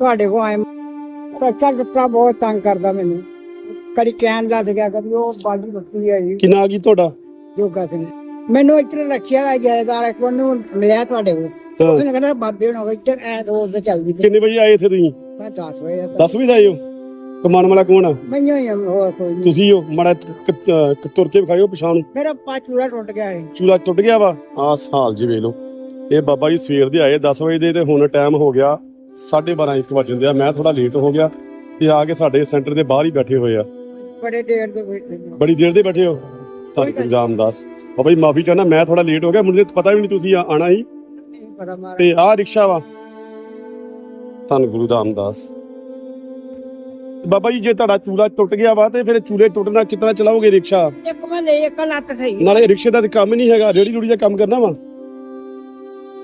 ਤੁਹਾਡੇ ਕੋ ਆਏ। ਟੱਕਰ ਟੱਕਾ ਬਹੁਤ ਤੰਗ ਕਰਦਾ ਮੈਨੂੰ। ਕਦੀ ਕਹਿਣ ਲੱਗ ਗਿਆ ਕਦੀ ਉਹ ਬਾਜੀ ਬੱਤੀ ਹੈ ਜੀ ਕੀ ਨਾਂ ਕੀ ਤੁਹਾਡਾ? ਜੋਗਾ ਸਿੰਘ। ਮੈਨੂੰ ਇੱਥੇ ਰੱਖਿਆ ਦਾ ਜਾਇਦਾਰ ਕੋ ਨੂੰ ਮਿਲਿਆ ਤੁਹਾਡੇ ਕੋਲ। ਹਾਂ। ਉਹਨੇ ਕਹਿੰਦਾ ਬਾਬੇ ਨੂੰ ਇੱਥੇ ਐ ਰੋਜ਼ ਤੇ ਚੱਲਦੀ ਪਈ। ਕਿੰਨੇ ਵਜੇ ਆਏ ਇੱਥੇ ਤੁਸੀਂ? ਮੈਂ 10 ਵਜੇ 10 ਵਜੇ ਆਏ ਹੋ। ਕਮਾਨ ਵਾਲਾ ਕੌਣ ਆ? ਮੈਨੂੰ ਹੀ ਆ, ਹੋਰ ਕੋਈ ਨਹੀਂ। ਤੁਸੀਂ ਹੋ ਮਾੜਾ ਤੁਰ ਕੇ ਵਿਖਾਇਓ ਪਛਾਣ ਮੇਰਾ ਪਾਚੂਰਾ ਟੁੱਟ ਗਿਆ ਹੈ ਚੂਲਾ ਟੁੱਟ ਗਿਆ ਵਾ? ਆ ਹਾਲ ਜੀ ਵੇਖ ਲਓ। ਇਹ ਬਾਬਾ ਜੀ ਸਵੇਰ ਦੇ ਆਏ 10 ਵਜੇ ਦੇ ਤੇ ਹੁਣ ਟਾਈਮ ਹੋ ਗਿਆ। 12:30 1 ਵਜੇ ਦੇ ਆ। ਮੈਂ ਥੋੜਾ ਲੇਟ ਹੋ ਗਿਆ ਤੇ ਆ ਕੇ ਸਾਡੇ ਸੈਂਟਰ ਦੇ ਬਾਹਰ ਹੀ ਬੈਠੇ ਹੋਏ ਆ। ਬੜੇ ਦੇਰ ਦੇ ਬੈਠੇ ਨੇ। ਬੜੀ ਦੇਰ ਦੇ ਬੈਠੇ ਹੋ? ਗੱਲ ਤੁਹਾਨੂੰ ਰਾਮਦਾਸ। ਬਾਬਾ ਜੀ ਮਾਫੀ ਚਾਹਨਾ ਮੈਂ ਥੋੜਾ ਲੇਟ ਹੋ ਗਿਆ। ਮੈਨੂੰ ਤਾਂ ਪਤਾ ਵੀ ਨਹੀਂ ਤੁਸੀਂ ਆ- ਆਣਾ ਹੀ। ਨਹੀਂ ਪਤਾ ਮਾਰਾ ਤੇ ਆਹ ਰਿਕਸ਼ਾ ਵਾ। ਧੰਨ ਗੁਰੂ ਰਾਮਦਾਸ। ਬਾਬਾ ਜੀ ਜੇ ਤੁਹਾਡਾ ਚੂਲਾ ਟੁੱਟ ਗਿਆ ਵਾ ਤੇ ਫਿਰ ਚੂਲੇ ਟੁੱਟਣਾ ਕਿਤਨਾ ਚਲਾਓਗੇ ਰਿਕਸ਼ਾ? ਇੱਕ ਮੈਂ ਲਈ ਇੱਕ ਲੱਤ ਸਹੀ। ਨਾਲੇ ਰਿਕਸ਼ੇ ਦਾ ਤਾਂ ਕੰਮ ਹੀ ਨਹੀਂ ਹੈਗਾ। ਰੇੜੀ ਰੂੜੀ ਦਾ ਕੰਮ ਕਰਨਾ ਵਾ।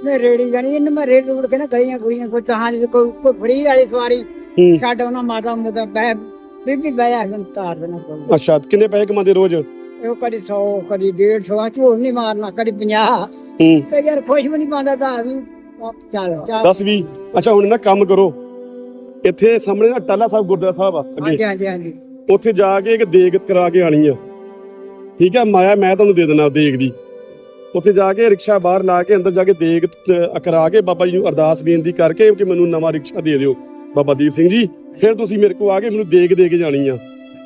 ਮੈਂ ਰੇੜੀ ਜਾਣੀ ਇਹਨੂੰ ਮੈਂ ਰੇੜੀ ਕੇ ਨਾ ਗਲੀਆਂ ਗੁਲੀਆਂ ਕੋਈ ਦੀ ਕੋਈ ਕੋਈ ਫਰੀ ਵਾਲੀ ਸਵਾਰੀ ਹੂੰ। ਛੱਡ ਉਹਨਾਂ ਮਾਤਾ ਨੂੰ ਤਾਂ ਬੈ ਬੀਬੀ ਬੈਆ ਨੂੰ ਤਾਰ ਦੇਣਾ ਪਊ ਅੱਛਾ ਤੇ ਕਿੰਨੇ ਪੈਸੇ ਕਮਾਉਂਦੇ ਰੋਜ਼? ਇਹ ਕਦੀ 100 ਕਦੀ 150 ਝੂਠ ਨਹੀਂ ਮਾਰਨਾ ਕਦੀ 50 ਹੂੰ। ਤੇ ਯਾਰ ਖੁਸ਼ ਵੀ ਨਹੀਂ ਪਾਉਂਦਾ ਤਾਂ ਵੀ। ਉਹ ਚੱਲ। ਚੱਲ 10 20 ਅੱਛਾ ਹੁਣ ਨਾ ਕੰਮ ਕਰੋ। ਇੱਥੇ ਸਾਹਮਣੇ ਨਾ ਟਾਲਾ ਸਾਹਿਬ ਗੁਰਦੁਆਰਾ ਸਾਹਿਬ ਆ ਹਾਂਜੀ ਹਾਂਜੀ ਹਾਂਜੀ। ਉੱਥੇ ਜਾ ਕੇ ਇੱਕ ਦੇਗ ਕਰਾ ਕੇ ਆਣੀ ਆ। ਠੀਕ ਆ ਮਾਇਆ ਮੈਂ ਤੁਹਾਨੂੰ ਦੇ ਦੇਣਾ ਦੇਗ ਦੀ। ਉੱਥੇ ਜਾ ਕੇ ਰਿਕਸ਼ਾ ਬਾਹਰ ਲਾ ਕੇ ਅੰਦਰ ਜਾ ਕੇ ਦੇਗ ਅ, ਕਰਾ ਕੇ ਬਾਬਾ ਜੀ ਨੂੰ ਅਰਦਾਸ ਬੇਨਤੀ ਕਰਕੇ ਕਿ ਮੈਨੂੰ ਨਵਾਂ ਰਿਕਸ਼ਾ ਦੇ ਦਿਓ। ਬਾਬਾ ਦੀਪ ਸਿੰਘ ਜੀ ਫਿਰ ਤੁਸੀਂ ਮੇਰੇ ਕੋਲ ਆ ਕੇ ਮੈਨੂੰ ਦੇਗ ਦੇ ਕੇ ਜਾਣੀ ਆ।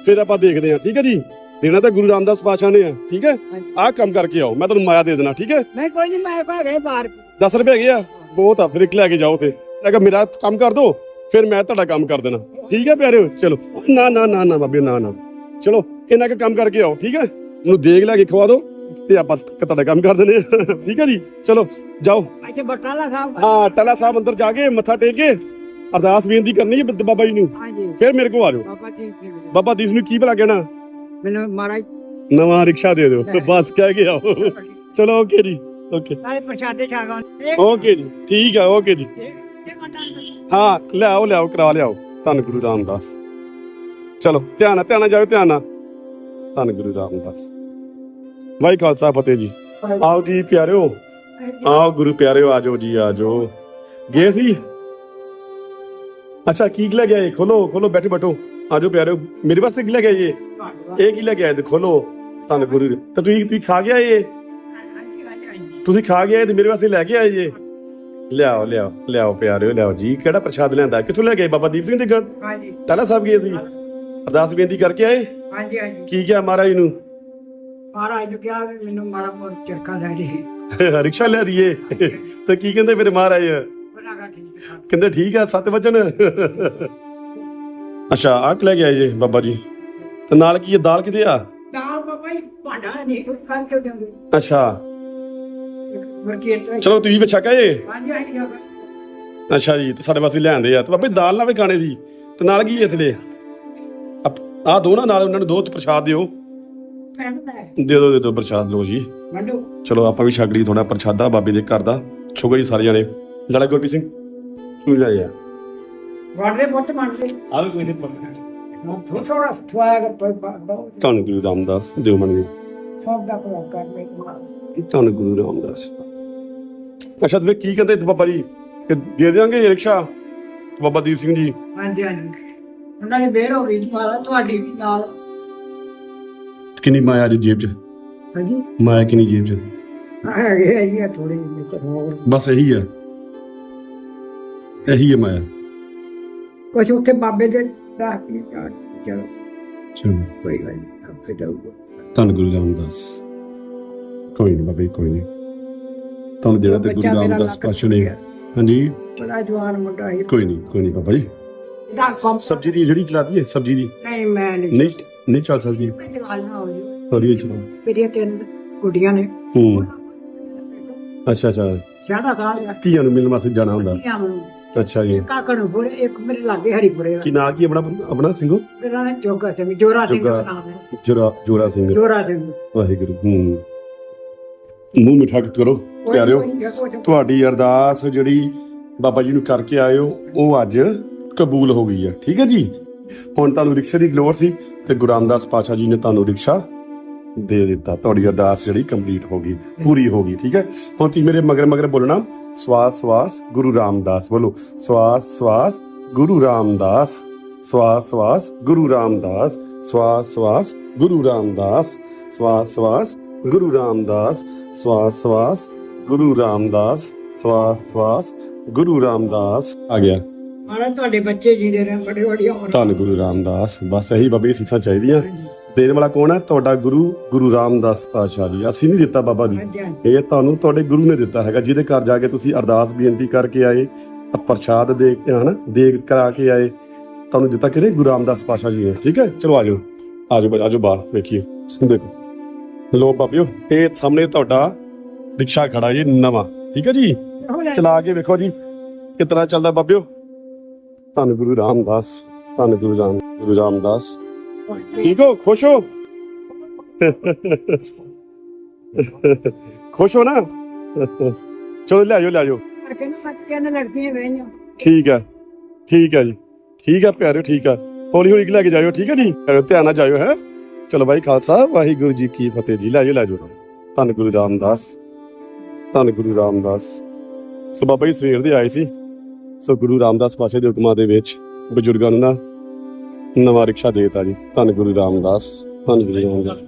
ਫਿਰ ਆਪਾਂ ਦੇਖਦੇ ਆ ਠੀਕ ਹੈ ਜੀ? ਦੇਣਾ ਤਾਂ ਗੁਰੂ ਰਾਮਦਾਸ ਪਾਸ਼ਾ ਨੇ ਆ ਠੀਕ ਹੈ। ਆਹ ਕੰਮ ਕਰਕੇ ਆਓ ਮੈਂ ਤੁਹਾਨੂੰ ਮਾਇਆ ਦੇ ਦੇਣਾ ਠੀਕ ਹੈ? ਨਹੀਂ ਕੋਈ ਨਹੀਂ ਮੈਂ ਕਹਾਂ ਗਏ ਬਾਹਰ। 10 ਰੁਪਏ ਹੈਗੇ ਆ ਬਹੁਤ ਆ ਫਿਰ ਇੱਕ ਲੈ ਕੇ ਜਾਓ ਤੇ ਮੈਂ ਕਿਹਾ ਮੇਰਾ ਕੰਮ ਕਰ ਦੋ ਫਿਰ ਮੈਂ ਤੁਹਾਡਾ ਕੰਮ ਕਰ ਦੇਣਾ। ਠੀਕ ਹੈ ਪਿਆਰਿਓ ਚਲੋ। ਨਾ ਨਾ ਨਾ ਨਾ ਬਾਬੇ ਨਾ ਨਾ। ਚਲੋ ਇਹਨਾਂ ਕੁ ਕੰਮ ਕਰਕੇ ਆਓ ਠੀਕ ਹੈ? ਮੈਨੂੰ ਦੇਖ ਲੈ ਕੇ ਖਵਾ ਦਿਓ। ਤੇ ਆਪਾਂ ਤੁਹਾਡਾ ਕੰਮ ਕਰ ਦਿੰਦੇ ਹਾਂ। ਠੀਕ ਹੈ ਜੀ? ਚਲੋ ਜਾਓ। ਅੱਛਾ ਬਟਾਲਾ ਸਾਹਿਬ। ਹਾਂ ਟਾਲਾ ਸਾਹਿਬ ਅੰਦਰ ਜਾ ਕੇ ਮੱਥਾ ਟੇਕ ਕੇ ਅਰਦਾਸ ਬੇਨਤੀ ਕਰਨੀ ਹੈ ਬ- ਬਾਬਾ ਜੀ ਨੂੰ। ਹਾਂਜੀ। ਫਿਰ ਮੇਰੇ ਕੋਲ ਆ ਜਾਓ। ਬਾਬਾ ਜੀ ਜੀ। ਬਾਬਾ ਦੀਸ ਨੂੰ ਕੀ ਭਲਾ ਕਹਿਣਾ? ਮੈਨੂੰ ਮਹਾਰਾਜ ਨਵਾਂ ਰਿਕਸ਼ਾ ਦੇ ਦਿਓ। ਬਸ ਕਹਿ ਕੇ ਆਓ। ਚਲੋ ਓਕੇ ਜੀ। ਓਕੇ ਸਾਰੇ ਪ੍ਰਸ਼ਾਦੇ ਛਾਗਾਂ ਓਕੇ ਜੀ। ਠੀਕ ਹੈ ਓਕੇ ਜੀ। ਹਾਂ ਲਿਆਓ ਲਿਆਓ ਕਰਾ ਲਿਆਓ। ਧੰਨ ਗੁਰੂ ਰਾਮਦਾਸ। ਚਲੋ ਧਿਆਨ ਨਾਲ ਧਿਆਨ ਨਾਲ ਜਾਓ ਧਿਆਨ ਨਾਲ। ਧੰਨ ਗੁਰੂ ਰਾਮਦਾਸ। ਵਾਹਿ ਖਾਲਸਾ ਫਤਿਹ ਜੀ। ਆਓ ਜੀ ਪਿਆਰਿਓ ਆਓ ਗੁਰੂ ਪਿਆਰਿਓ ਆਜੋ ਜੀ ਆਜੋ। ਗਏ ਸੀ? ਅੱਛਾ ਕੀ ਲੈ ਗਿਆ ਇਹ ਖੋਲੋ ਖੋਲੋ ਬੈਠੇ ਬੈਠੋ। ਆਜੋ ਪਿਆਰਿਓ ਮੇਰੇ ਵਾਸਤੇ ਕੀ ਲੈ ਗਿਆ ਇਹ ਇਹ ਕੀ ਲੈ ਗਿਆ ਇਹ ਖੋਲੋ। ਧੰਨ ਗੁਰੂ। ਤੇ ਤੁਸੀਂ ਤੁਸੀਂ ਖਾ ਗਿਆ ਇਹ? ਤੁਸੀਂ ਖਾ ਗਿਆ ਇਹ ਤੇ ਮੇਰੇ ਵਾਸਤੇ ਲੈ ਕੇ ਆਏ ਜੇ ਲਿਆਓ ਲਿਆਓ ਲਿਆਓ ਪਿਆਰਿਓ ਲਿਆਓ ਜੀ। ਕਿਹੜਾ ਪ੍ਰਸ਼ਾਦ ਲਿਆਂਦਾ? ਕਿੱਥੋਂ ਲੈ ਗਏ ਬਾਬਾ ਦੀਪ ਸਿੰਘ ਦੇ ਘਰ? ਹਾਂਜੀ। ਟਾਲਾ ਸਾਹਿਬ ਗਏ ਸੀ? ਅਰਦਾਸ ਬੇਨਤੀ ਕਰਕੇ ਆਏ? ਹਾਂਜੀ ਹਾਂਜੀ। ਕੀ ਕਿਹਾ ਮਹਾਰਾਜ ਨੂੰ? ਮਹਾਰਾਜ ਨੂੰ ਕਿਹਾ ਵੀ ਮੈਨੂੰ ਮਾੜਾ ਮੋੜ ਚਰਖਾ ਲੈ ਦੇ। ਰਿਕਸ਼ਾ ਲੈ ਦਈਏ। ਤੇ ਕੀ ਕਹਿੰਦੇ ਫਿਰ ਮਹਾਰਾਜ? ਠੀਕ ਹੈ ਕਹਿੰਦੇ ਠੀਕ ਆ ਸੱਤ ਵਚਨ ਅੱਛਾ ਆਹ ਕੀ ਲੈ ਕੇ ਆਏ ਜੇ ਬਾਬਾ ਜੀ। ਤੇ ਨਾਲ ਕੀ ਇਹ ਦਾਲ ਕਿਤੇ ਆ? ਦਾਲ ਬਾਬਾ ਜੀ ਭਾਂਡਾ ਨਹੀਂ ਕੋਈ ਕਰ ਕੇ ਦਿਓਗੇ ਅੱਛਾ ਵਰਕੀਤ ਚਲੋ ਤੁਸੀਂ ਵਿੱਚ ਛਕਾਏ ਹਾਂਜੀ ਹਾਂਜੀ ਬਾਬਾ। ਅੱਛਾ ਜੀ ਤੇ ਸਾਡੇ ਵਾਸਤੇ ਲਿਆਂਦੇ ਆ। ਤੇ ਬਾਬੇ ਦਾਲ ਨਾਲ ਵੀ ਖਾਣੇ ਸੀ। ਤੇ ਨਾਲ ਕੀ ਇੱਥੇ ਦੇ? ਆ ਦੋ ਨਾ ਨਾਲ ਉਹਨਾਂ ਨੂੰ ਦੋ ਤੇ ਪ੍ਰਸ਼ਾਦ ਦਿਓ। ਦਾ ਹੈ। ਦੇ ਦੋ ਦੇ ਦੋ ਪ੍ਰਸ਼ਾਦ ਲਓ ਜੀ। ਵੰਡੋ। ਚਲੋ ਆਪਾਂ ਵੀ ਛਕ ਲਈ ਥੋੜਾ ਪ੍ਰਸ਼ਾਦਾ ਬਾਬੇ ਦੇ ਘਰ ਦਾ। ਸ਼ੁਕਰ ਜੀ ਸਾਰੇ ਜਣੇ। ਲੜਾ ਗੁਰਪ੍ਰੀਤ ਸਿੰਘ ਸੁਣ ਜਾ। ਯਾਰ ਵੰਡਦੇ ਪੁੱਤ ਵੰਡਦੇ ਆ ਵੀ ਕੋਈ ਨਹੀਂ ਥੋੜਾ ਥੋੜਾ ਥਵਾਇਆ ਕਰ ਬਹੁਤ ਤੁਹਾਨੂੰ ਗੁਰੂ ਰਾਮਦਾਸ ਦਿਓ ਮਨ ਵੀ ਸਭ ਦਾ ਭਲਾ ਕਰਨੇ ਤੁਹਾਨੂੰ ਗੁਰੂ ਰਾਮਦਾਸ। ਅੱਛਾ ਤੇ ਕੀ ਕਹਿੰਦੇ ਬਾਬਾ ਜੀ? ਕਿ ਦੇ ਦਿਆਂਗੇ ਰਿਕਸ਼ਾ? ਬਾਬਾ ਦੀਪ ਸਿੰਘ ਜੀ। ਹਾਂਜੀ ਹਾਂਜੀ। ਉਹਨਾਂ ਨੇ ਬੇਰ ਹੋ ਗਈ ਤੁਹਾਡੀ ਨਾਲ ਕਿੰਨੀ ਮਾਇਆ ਜੀ ਜੇਬ 'ਚ? ਹਾਂਜੀ। ਮਾਇਆ ਕਿੰਨੀ ਜੇਬ 'ਚ? ਹੈਗੇ ਆ ਜੀ ਥੋੜੇ ਜਿਹੇ ਹੋਰ। ਬਸ ਇਹੀ ਆ। ਇਹੀ ਹੈ ਮਾਇਆ। ਕੁਛ ਉੱਥੇ ਬਾਬੇ ਦੇ ਦਾ ਚਲੋ। ਚਲੋ। ਕੋਈ ਗੱਲ ਨਹੀਂ ਆਪੇ ਜਾਊਗਾ। ਧੰਨ ਗੁਰੂ ਰਾਮਦਾਸ। ਕੋਈ ਨਹੀਂ ਬਾਬਾ ਜੀ ਕੋਈ ਨਹੀਂ। ਤੁਹਾਨੂੰ ਜਿਹੜਾ ਤੇ ਗੁਰੂ ਰਾਮਦਾਸ ਪਾਸ਼ਾ ਨੇ। ਹਾਂਜੀ? ਬੜਾ ਜਵਾਨ ਮੁੰਡਾ ਸੀ। ਕੋਈ ਨਹੀਂ ਕੋਈ ਨਹੀਂ ਬਾਬਾ ਜੀ। ਦਾ ਕੰਮ ਸਬਜੀ ਦੀ ਜਿਹੜੀ ਖਿਲਾਤੀ ਹੈ ਸਬਜੀ ਦੀ। ਨਹੀਂ ਮੈਂ ਨਹੀਂ। ਨਹੀਂ ਚੱਲ ਸਕਦੀ। ਜਵਾਨ ਨਾ ਹੋ ਜੀ ਹੌਲੀ ਚਲੋ ਮੇਰੀਆਂ ਤਿੰਨ ਗੁੱਡੀਆਂ ਨੇ। ਹੂੰ। ਅੱਛਾ ਅੱਛਾ। ਜ਼ਿਆਦਾ ਸਾਲ ਆ? ਧੀਆਂ ਨੂੰ ਮਿਲਣ ਵਾਸਤੇ ਜਾਣਾ ਹੁੰਦਾ। ਧੀਆਂ ਨੂੰ। ਅੱਛਾ ਜੀ। ਕਾਕੜ ਨੂੰ ਬੁਰੇ ਇੱਕ ਮੇਰੇ ਲਾਗੇ ਹਰੀਪੁਰੇ ਕੀ ਨਾਂ ਕੀ ਆਪਣਾ? ਆਪਣਾ ਸਿੰਘੋ? ਮੇਰਾ ਨਾਮ ਜੋਗਾ ਸਿੰਘ ਜੋਰਾ ਸਿੰਘ ਦਾ। ਨਾਮ ਹੈ। ਜੋਰਾ ਜੋਰਾ ਸਿੰਘ। ਜੋਰਾ ਸਿੰਘ। ਵਾਹਿਗੁਰੂ ਹੂੰ। ਮੂੰਹ ਮਿਠਾ ਕਰੋ ਪਿਆਰਿਓ। ਤੁਹਾਡੀ ਅਰਦਾਸ ਜਿਹੜੀ ਬਾਬਾ ਜੀ ਨੂੰ ਕਰਕੇ ਹੋ ਉਹ ਅੱਜ ਕਬੂਲ ਹੋ ਗਈ ਹੈ। ਠੀਕ ਹੈ ਜੀ? ਹੁਣ ਤੁਹਾਨੂੰ ਰਿਕਸ਼ੇ ਦੀ ਲੋੜ ਸੀ। ਤੇ ਗੁਰੂ ਰਾਮਦਾਸ ਪਾਸ਼ਾ ਜੀ ਨੇ ਤੁਹਾਨੂੰ ਰਿਕਸ਼ਾ ਦੇ ਦਿੱਤਾ। ਤੁਹਾਡੀ ਅਰਦਾਸ ਜਿਹੜੀ ਕੰਪਲੀਟ ਹੋ ਗਈ, ਪੂਰੀ ਹੋ ਗਈ, ਠੀਕ ਹੈ? ਹੁਣ ਤੁਸੀਂ ਮੇਰੇ ਮਗਰ ਮਗਰ ਬੋਲਣਾ, ਸਵਾਸ ਸਵਾਸ, ਗੁਰੂ ਰਾਮਦਾਸ ਬੋਲੋ। ਸਵਾਸ ਸਵਾਸ, ਗੁਰੂ ਰਾਮਦਾਸ। ਸਵਾਸ ਸਵਾਸ, ਗੁਰੂ ਰਾਮਦਾਸ। ਸਵਾਸ ਸਵਾਸ, ਗੁਰੂ ਰਾਮਦਾਸ। ਸਵਾਸ ਸਵਾਸ, ਗੁਰੂ ਰਾਮਦਾਸ। ਸਵਾਸ ਸਵਾਸ, ਗੁਰੂ ਰਾਮਦਾਸ। ਸਵਾਸ ਸਵਾਸ, ਗੁਰੂ ਰਾਮਦਾਸ। ਆ ਗਿਆ। ਮਾਰਾ ਤੁਹਾਡੇ ਬੱਚੇ ਜੀ ਦੇ ਰਹਿਣ ਬੜੀ ਬੜੀ ਉਮਰ ਧੰਨ ਗੁਰੂ ਰਾਮਦਾਸ ਬਸ ਇਹੀ ਬਾਬੇ ਸੀਸਾਂ ਚਾਹੀਦੀਆਂ ਹਾਂਜੀ। ਦੇਣ ਵਾਲਾ ਕੌਣ ਹੈ ਤੁਹਾਡਾ ਗੁਰੂ ਗੁਰੂ ਰਾਮਦਾਸ ਪਾਤਸ਼ਾਹ ਜੀ। ਅਸੀਂ ਨਹੀਂ ਦਿੱਤਾ ਬਾਬਾ ਜੀ। ਹਾਂਜੀ ਹਾਂਜੀ। ਇਹ ਤੁਹਾਨੂੰ ਤੁਹਾਡੇ ਗੁਰੂ ਨੇ ਦਿੱਤਾ ਹੈਗਾ ਜਿਹਦੇ ਘਰ ਜਾ ਕੇ ਤੁਸੀਂ ਅਰਦਾਸ ਬੇਨਤੀ ਕਰਕੇ ਆਏ ਪ੍ਰਸ਼ਾਦ ਦੇ ਕੇ ਹਨਾ ਦੇਗ ਕਰਾ ਕੇ ਆਏ। ਤੁਹਾਨੂੰ ਦਿੱਤਾ ਕਿਹੜੇ ਗੁਰੂ ਰਾਮਦਾਸ ਪਾਤਸ਼ਾਹ ਜੀ ਨੇ। ਠੀਕ ਹੈ? ਚਲੋ ਆਜੋ ਆਜੋ ਆਜੋ ਬਾਹਰ ਵੇਖੀਏ। ਦੇਖੋ। ਲੋ ਬਾਬਿਓ ਇਹ ਸਾਹਮਣੇ ਤੁਹਾਡਾ ਰਿਕਸ਼ਾ ਖੜਾ ਜੀ ਨਵਾਂ। ਠੀਕ ਹੈ ਜੀ? ਚਲਾ ਕੇ ਵੇਖੋ ਜੀ ਕਿਤਨਾ ਚੱਲਦਾ ਬਾਬਿਓ ਧੰਨ ਗੁਰੂ ਰਾਮਦਾਸ ਧੰਨ ਗੁਰੂ ਰਾਮ ਗੁਰੂ ਰਾਮਦਾਸ। ਠੀਕ ਹੋ? ਖੁਸ਼ ਹੋ? ਖੁਸ਼ ਹੋ ਨਾ? ਚਲੋ ਲੈ ਜਾਓ ਲੈ ਜਾਓ। ਕਰਕੇ ਨਾ ਬੱਚਿਆਂ ਠੀਕ ਹੈ ਠੀਕ ਹੈ ਜੀ। ਠੀਕ ਹੈ ਪਿਆਰਿਓ ਠੀਕ ਹੈ। ਹੌਲੀ ਹੌਲੀ ਲੈ ਕੇ ਜਾਇਓ ਠੀਕ ਹੈ ਜੀ? ਧਿਆਨ ਨਾਲ ਜਾਇਓ ਹੈ? ਚਲੋ ਭਾਈ ਖਾਲਸਾ ਵਾਹਿਗੁਰੂ ਜੀ ਕੀ ਫਤਿਹ ਜੀ। ਲੈ ਜਾਓ ਲੈ ਜਾਓ ਧੰਨ ਗੁਰੂ ਰਾਮਦਾਸ ਧੰਨ ਗੁਰੂ ਰਾਮਦਾਸ। ਸੋ ਬਾਬਾ ਜੀ ਸਵੇਰ ਦੇ ਆਏ ਸੀ। ਸੋ ਗੁਰੂ ਰਾਮਦਾਸ ਪਾਸ਼ਾ ਦੇ ਹੁਕਮਾਂ ਦੇ ਵਿੱਚ ਬਜ਼ੁਰਗਾਂ ਨੂੰ ਨਾ ਨਵਾਂ ਰਿਕਸ਼ਾ ਦੇਤਾ ਜੀ। ਧੰਨ ਗੁਰੂ ਰਾਮਦਾਸ, ਧੰਨ ਗੁਰੂ ਰਾਮਦਾਸ।